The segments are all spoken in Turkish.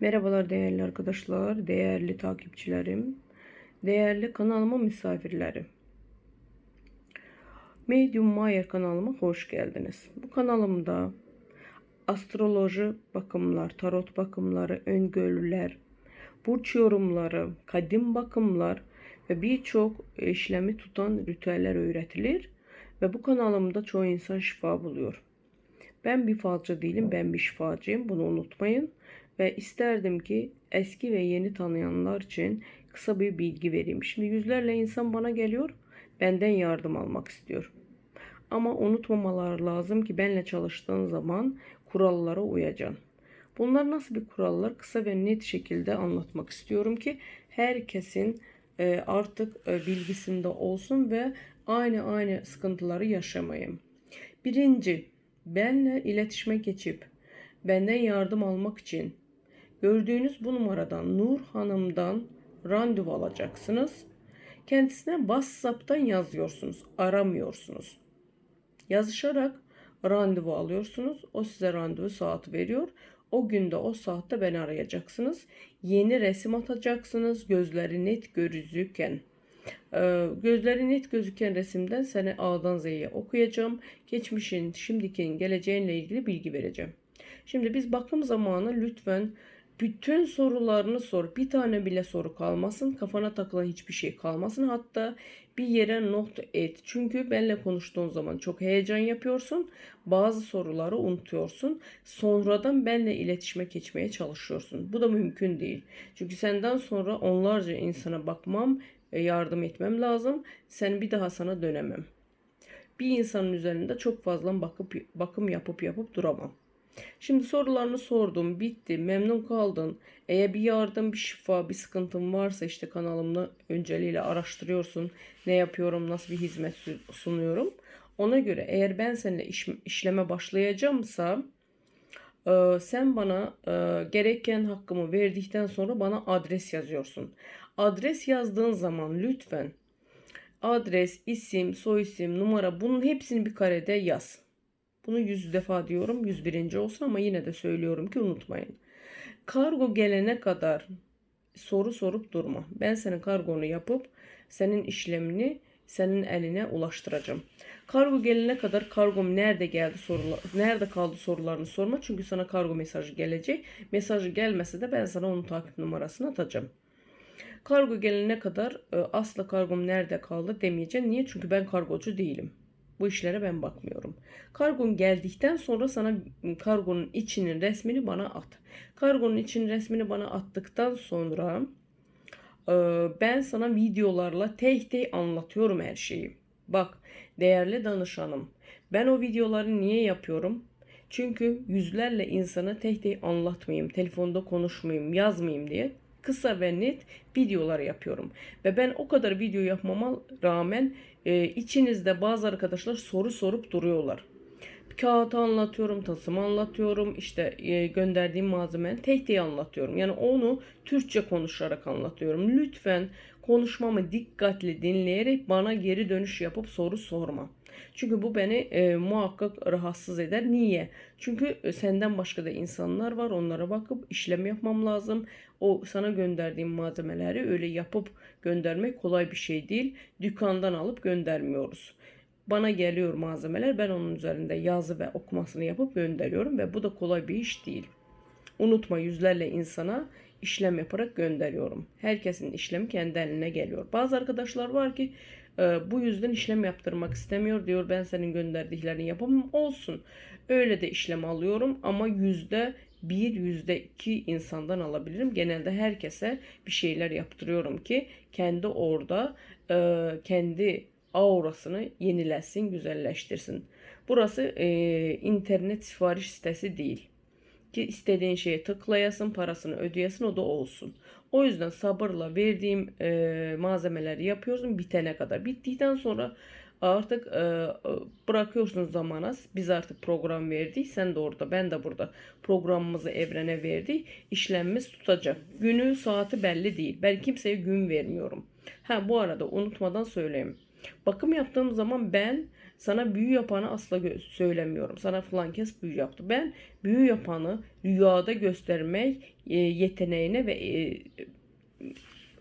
Merhabalar değerli arkadaşlar, değerli takipçilerim, değerli kanalıma misafirlerim. Medium Mayer kanalıma hoş geldiniz. Bu kanalımda astroloji bakımlar, tarot bakımları, öngörüler, burç yorumları, kadim bakımlar ve birçok işlemi tutan ritüeller öğretilir ve bu kanalımda çoğu insan şifa buluyor. Ben bir falcı değilim, ben bir şifacıyım. Bunu unutmayın. Ve isterdim ki eski ve yeni tanıyanlar için kısa bir bilgi vereyim. Şimdi yüzlerle insan bana geliyor, benden yardım almak istiyor. Ama unutmamalar lazım ki benle çalıştığın zaman kurallara uyacaksın. Bunlar nasıl bir kurallar? Kısa ve net şekilde anlatmak istiyorum ki herkesin e, artık e, bilgisinde olsun ve aynı aynı sıkıntıları yaşamayın. Birinci, benle iletişime geçip benden yardım almak için gördüğünüz bu numaradan Nur Hanım'dan randevu alacaksınız. Kendisine WhatsApp'tan yazıyorsunuz, aramıyorsunuz. Yazışarak randevu alıyorsunuz. O size randevu saati veriyor. O günde o saatte beni arayacaksınız. Yeni resim atacaksınız. Gözleri net gözüken. Ee, gözleri net gözüken resimden seni A'dan Z'ye okuyacağım. Geçmişin, şimdikinin, geleceğinle ilgili bilgi vereceğim. Şimdi biz bakım zamanı lütfen bütün sorularını sor. Bir tane bile soru kalmasın. Kafana takılan hiçbir şey kalmasın. Hatta bir yere not et. Çünkü benle konuştuğun zaman çok heyecan yapıyorsun. Bazı soruları unutuyorsun. Sonradan benle iletişime geçmeye çalışıyorsun. Bu da mümkün değil. Çünkü senden sonra onlarca insana bakmam, e, yardım etmem lazım. Sen bir daha sana dönemem. Bir insanın üzerinde çok fazla bakıp bakım yapıp yapıp duramam. Şimdi sorularını sordum, bitti, memnun kaldın. Eğer bir yardım, bir şifa, bir sıkıntın varsa işte kanalımda önceliğiyle araştırıyorsun. Ne yapıyorum, nasıl bir hizmet sunuyorum. Ona göre eğer ben seninle iş, işleme başlayacağımsa e, sen bana e, gereken hakkımı verdikten sonra bana adres yazıyorsun. Adres yazdığın zaman lütfen adres, isim, soyisim, numara bunun hepsini bir karede yaz. Bunu yüz defa diyorum. 101. olsun ama yine de söylüyorum ki unutmayın. Kargo gelene kadar soru sorup durma. Ben senin kargonu yapıp senin işlemini senin eline ulaştıracağım. Kargo gelene kadar kargom nerede geldi sorular, nerede kaldı sorularını sorma. Çünkü sana kargo mesajı gelecek. Mesajı gelmese de ben sana onun takip numarasını atacağım. Kargo gelene kadar e, asla kargom nerede kaldı demeyeceğim. Niye? Çünkü ben kargocu değilim. Bu işlere ben bakmıyorum. Kargon geldikten sonra sana kargonun içinin resmini bana at. Kargonun içinin resmini bana attıktan sonra e, ben sana videolarla tek tek anlatıyorum her şeyi. Bak değerli danışanım ben o videoları niye yapıyorum? Çünkü yüzlerle insana tek tek anlatmayayım, telefonda konuşmayayım, yazmayayım diye kısa ve net videolar yapıyorum. Ve ben o kadar video yapmama rağmen e, içinizde bazı arkadaşlar soru sorup duruyorlar. Kağıt anlatıyorum, tasımı anlatıyorum, işte e, gönderdiğim malzemenin tek anlatıyorum. Yani onu Türkçe konuşarak anlatıyorum. Lütfen konuşmamı dikkatli dinleyerek bana geri dönüş yapıp soru sorma. Çünkü bu beni e, muhakkak rahatsız eder. Niye? Çünkü e, senden başka da insanlar var. Onlara bakıp işlem yapmam lazım. O sana gönderdiğim malzemeleri öyle yapıp göndermek kolay bir şey değil. Dükkandan alıp göndermiyoruz. Bana geliyor malzemeler. Ben onun üzerinde yazı ve okumasını yapıp gönderiyorum ve bu da kolay bir iş değil. Unutma yüzlerle insana işlem yaparak gönderiyorum. Herkesin işlemi kendi eline geliyor. Bazı arkadaşlar var ki e, bu yüzden işlem yaptırmak istemiyor diyor. Ben senin gönderdiklerini yapamam. Olsun. Öyle de işlem alıyorum ama yüzde bir yüzde iki insandan alabilirim. Genelde herkese bir şeyler yaptırıyorum ki kendi orada e, kendi aurasını yenilesin, güzelleştirsin. Burası e, internet sipariş sitesi değil ki istediğin şeye tıklayasın, parasını ödeyesin o da olsun. O yüzden sabırla verdiğim e, malzemeleri yapıyorsun bitene kadar. Bittikten sonra artık e, bırakıyorsun zamana. Biz artık program verdik. Sen de orada, ben de burada programımızı evrene verdik. İşlemimiz tutacak. Günü, saati belli değil. Ben kimseye gün vermiyorum. Ha bu arada unutmadan söyleyeyim. Bakım yaptığım zaman ben sana büyü yapanı asla söylemiyorum. Sana falan kes büyü yaptı. Ben büyü yapanı rüyada göstermek e, yeteneğine ve e,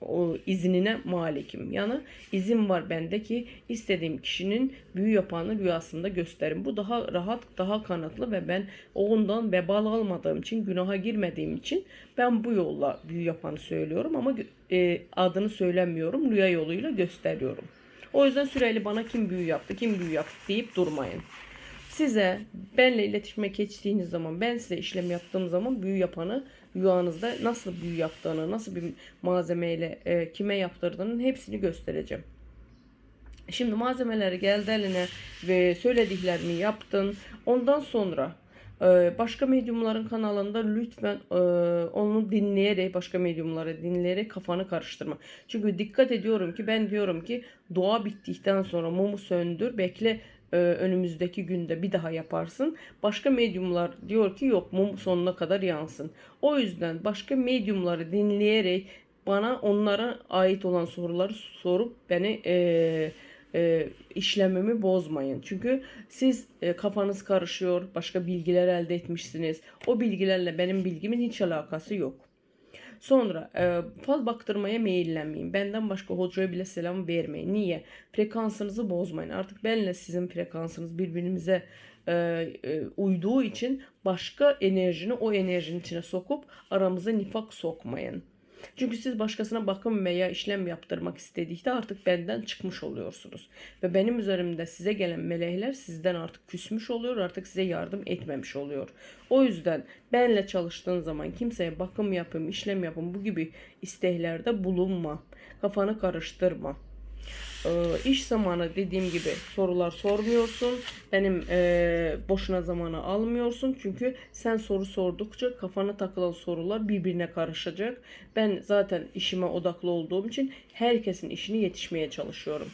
o iznine malikim. Yani izin var bende ki istediğim kişinin büyü yapanı rüyasında gösterim. Bu daha rahat, daha kanatlı ve ben ondan vebal almadığım için, günaha girmediğim için ben bu yolla büyü yapanı söylüyorum ama e, adını söylemiyorum. Rüya yoluyla gösteriyorum. O yüzden süreli bana kim büyü yaptı, kim büyü yaptı deyip durmayın. Size benle iletişime geçtiğiniz zaman, ben size işlem yaptığım zaman büyü yapanı rüyanızda nasıl büyü yaptığını, nasıl bir malzemeyle e, kime yaptırdığının hepsini göstereceğim. Şimdi malzemeleri geldi eline ve söylediklerimi yaptın. Ondan sonra başka medyumların kanalında lütfen e, onu dinleyerek başka medyumları dinleyerek kafanı karıştırma. Çünkü dikkat ediyorum ki ben diyorum ki dua bittikten sonra mumu söndür bekle e, önümüzdeki günde bir daha yaparsın. Başka medyumlar diyor ki yok mum sonuna kadar yansın. O yüzden başka medyumları dinleyerek bana onlara ait olan soruları sorup beni e, e, işlemimi bozmayın. Çünkü siz e, kafanız karışıyor, başka bilgiler elde etmişsiniz. O bilgilerle benim bilgimin hiç alakası yok. Sonra e, fal baktırmaya meyillenmeyin. Benden başka hocaya bile selam vermeyin. Niye? Frekansınızı bozmayın. Artık benle sizin frekansınız birbirimize e, e, uyduğu için başka enerjini o enerjinin içine sokup aramıza nifak sokmayın. Çünkü siz başkasına bakım veya işlem yaptırmak istediğinde artık benden çıkmış oluyorsunuz. Ve benim üzerimde size gelen melekler sizden artık küsmüş oluyor, artık size yardım etmemiş oluyor. O yüzden benle çalıştığın zaman kimseye bakım yapın, işlem yapın bu gibi isteklerde bulunma. Kafanı karıştırma. Ee, iş zamanı dediğim gibi sorular sormuyorsun. Benim e, boşuna zamanı almıyorsun. Çünkü sen soru sordukça kafana takılan sorular birbirine karışacak. Ben zaten işime odaklı olduğum için herkesin işini yetişmeye çalışıyorum.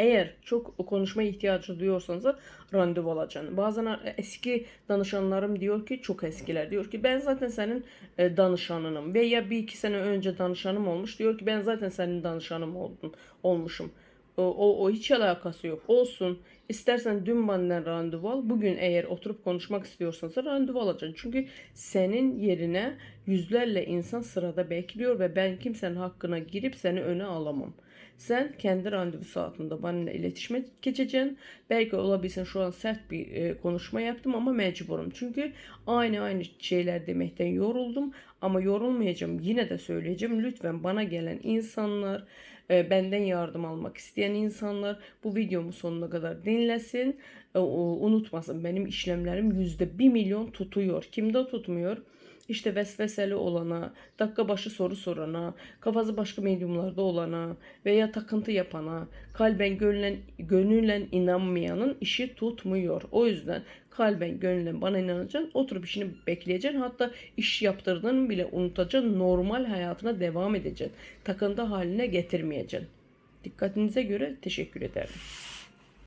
Eğer çok konuşma ihtiyacı duyuyorsanız randevu alacaksın. Bazen eski danışanlarım diyor ki çok eskiler diyor ki ben zaten senin e, danışanınım veya bir iki sene önce danışanım olmuş diyor ki ben zaten senin danışanım oldum olmuşum. O, o, hiç alakası yok. Olsun. İstersen dün benden randevu al. Bugün eğer oturup konuşmak istiyorsanız randevu alacaksın. Çünkü senin yerine yüzlerle insan sırada bekliyor ve ben kimsenin hakkına girip seni öne alamam. Sen kendi randevu saatinde benimle iletişime geçeceksin. Belki olabilsin şu an sert bir e, konuşma yaptım ama mecburum. Çünkü aynı aynı şeyler demekten yoruldum ama yorulmayacağım. Yine de söyleyeceğim. Lütfen bana gelen insanlar, e, benden yardım almak isteyen insanlar bu videomu sonuna kadar dinlesin. E, unutmasın benim işlemlerim yüzde bir milyon tutuyor. Kimde tutmuyor? İşte vesveseli olana, dakika başı soru sorana, kafası başka medyumlarda olana veya takıntı yapana, kalben gönülen, gönülen inanmayanın işi tutmuyor. O yüzden kalben gönülen bana inanacaksın, oturup işini bekleyeceksin. Hatta iş yaptırdığını bile unutacaksın, normal hayatına devam edeceksin. Takıntı haline getirmeyeceksin. Dikkatinize göre teşekkür ederim.